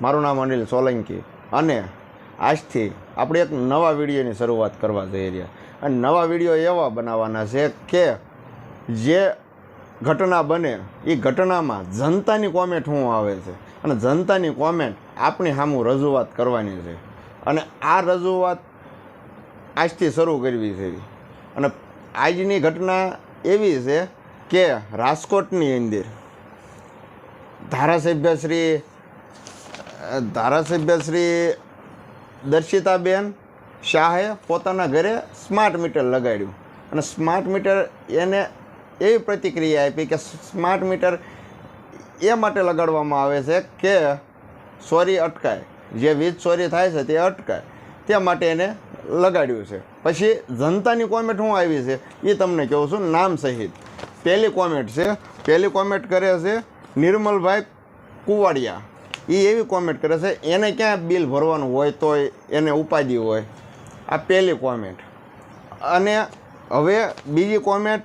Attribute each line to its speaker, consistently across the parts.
Speaker 1: મારું નામ અનિલ સોલંકી. અને આજથી આપણે એક નવા વિડીયોની શરૂઆત કરવા જઈ રહ્યા. અને નવા વીડિયો એવા બનાવવાના છે કે જે ઘટના બને એ ઘટનામાં જનતાની કોમેન્ટ શું આવે છે. અને જનતાની કોમેન્ટ આપણી સામું રજૂઆત કરવાની છે. અને આ રજૂઆત આજથી શરૂ કરવી છે. અને આજની ઘટના એવી છે કે રાજકોટની અંદર ધારાસભ્ય શ્રી ધારાસભ્ય શ્રી દર્શિતાબેન શાહે પોતાના ઘરે સ્માર્ટ મીટર લગાડ્યું. અને સ્માર્ટ મીટર એને એવી પ્રતિક્રિયા આપી કે સ્માર્ટ મીટર એ માટે લગાડવામાં આવે છે કે ચોરી અટકાય. જે વીજ ચોરી થાય છે તે અટકાય. તે માટે એને લગાડ્યું છે. પછી જનતાની કોમેન્ટ હું આવી છે એ તમને કહું છું નામ સહિત. પહેલી કોમેન્ટ છે, પહેલી કોમેન્ટ કરે છે નિર્મલભાઈ કુવાડિયા. એ એવી કોમેન્ટ કરે છે, એને ક્યાં બિલ ભરવાનું હોય તો એને ઉપાધિ હોય. આ પહેલી કોમેન્ટ અને હવે બીજી કોમેન્ટ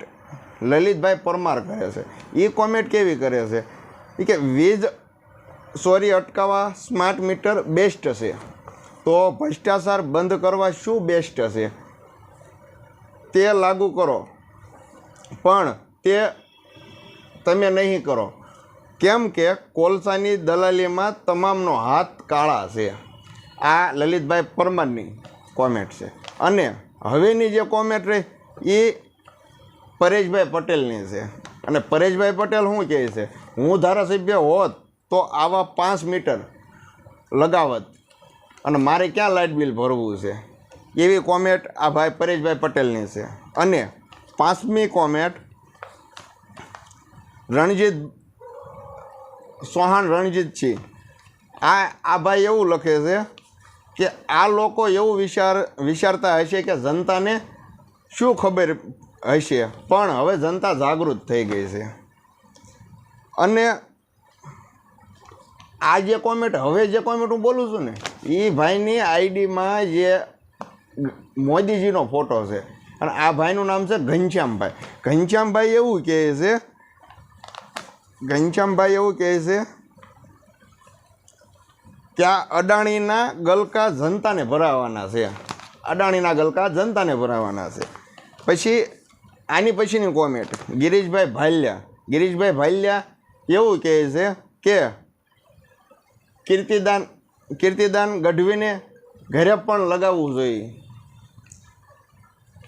Speaker 1: લલિતભાઈ પરમાર કરે છે. એ કોમેન્ટ કેવી કરે છે? એ કે, વીજ સોરી અટકાવવા સ્માર્ટ મીટર બેસ્ટ છે. તો ભ્રષ્ટાચાર બંધ કરવા શું બેસ્ટ છે? તે લાગુ કરો. પણ તે તમે નહીં કરો. કેમ કે કોલસાની દલાલીમાં તમામનો હાથ કાળા છે. આ લલિતભાઈ પરમારની કોમેન્ટ છે. અને હવેની જે કોમેન્ટ રહી એ પરેશભાઈ પટેલની છે. અને પરેશભાઈ પટેલ શું કહે છે? હું ધારાસભ્ય હોત તો આવા પાંચ મીટર લગાવત અને મારે ક્યાં લાઇટ બિલ ભરવું છે? એવી કોમેન્ટ આ ભાઈ પરેશભાઈ પટેલની છે. અને પાંચમી કોમેન્ટ રણજીત રણજીત છે. આ આ ભાઈ એવું લખે છે કે આ લોકો એવું વિચાર, વિચારતા હશે કે જનતાને શું ખબર હશે. પણ હવે જનતા જાગૃત થઈ ગઈ છે. અને આ જે કોમેન્ટ હવે જે કોમેન્ટ હું બોલું છું ને, એ ભાઈની આઈડીમાં જે મોદીજીનો ફોટો છે. અને આ ભાઈનું નામ છે ઘનશ્યામભાઈ. ઘનશ્યામભાઈ એવું કહે છે ઘનશ્યામભાઈ એવું કહે છે આ અડાણીના ગલકા જનતાને ભરાવાના છે. અડાણીના ગલકા જનતાને ભરાવાના છે. પછી આની પછીની કોમેન્ટ ગિરીશભાઈ ભાલ્યા. ગિરીશભાઈ ભાલ્યા એવું કહે છે કે, કીર્તિદાન કીર્તિદાન ગઢવીને ઘરે પણ લગાવવું જોઈએ.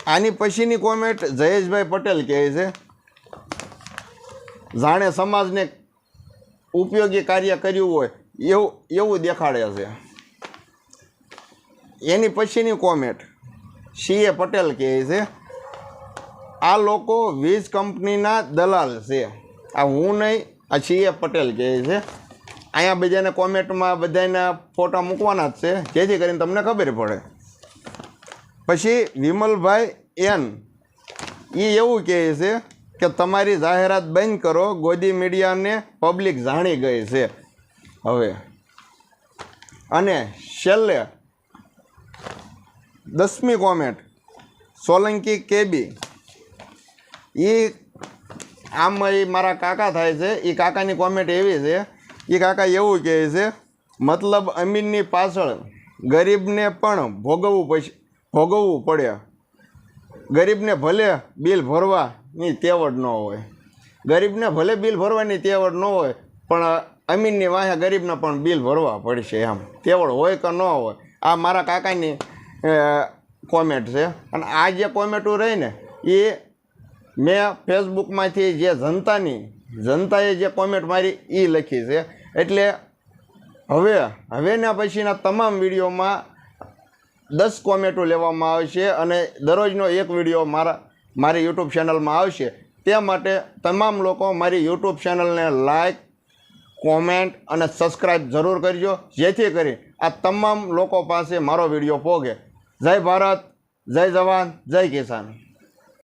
Speaker 1: આની પછીની કોમેન્ટ જયેશભાઈ પટેલ કહે છે જાણે સમાજને ઉપયોગી કાર્ય કર્યું હોય એવું એવું દેખાડે છે. એની પછીની કોમેન્ટ સીએ પટેલ કહે છે, આ લોકો વીજ કંપનીના દલાલ છે. આ હું નહીં, આ સીએ પટેલ કહે છે. અહીંયા બધાને કોમેન્ટમાં બધાના ફોટા મૂકવાના જ છે, જેથી કરીને તમને ખબર પડે. પછી વિમલભાઈ એન એ એવું કહે છે કે તમારી જાહેરાત બંધ કરો, ગોદી મીડિયાને પબ્લિક જાણી ગઈ છે. હવે. અને છેલ્લે, દસમી કોમેન્ટ સોલંકી કેબી. એ આમ એ મારા કાકા થાય છે એ કાકાની કોમેન્ટ એવી છે એ કાકા એવું કહે છે, મતલબ અમીનની પાછળ ગરીબને પણ ભોગવવું પછી, ભોગવવું પડે. ગરીબને ભલે બિલ ભરવાની તેવડ ન હોય. ગરીબને ભલે બિલ ભરવાની તેવડ ન હોય, પણ અમીનની વાહે ગરીબને પણ બિલ ભરવા પડશે એમ. તેવડ હોય કે ન હોય, આ મારા કાકાની કોમેન્ટ છે. અને આ જે કોમેન્ટો રહી ને, એ મેં ફેસબુકમાંથી જે જનતાની, જનતાએ જે કોમેન્ટ મારી એ લખી છે. એટલે હવે, હવેના પછીના તમામ વિડીયોમાં દસ કોમેન્ટો લેવામાં આવશે અને દરરોજનો એક વીડિયો મારા, મારી યુટ્યુબ ચેનલમાં આવશે. તે માટે તમામ લોકો મારી યુટ્યુબ ચેનલને લાઈક, કોમેન્ટ અને સબસ્ક્રાઈબ જરૂર કરજો. જેથી કરી આ તમામ લોકો પાસે મારો વીડિયો પોગે. જય ભારત, જય જવાન, જય કિસાન.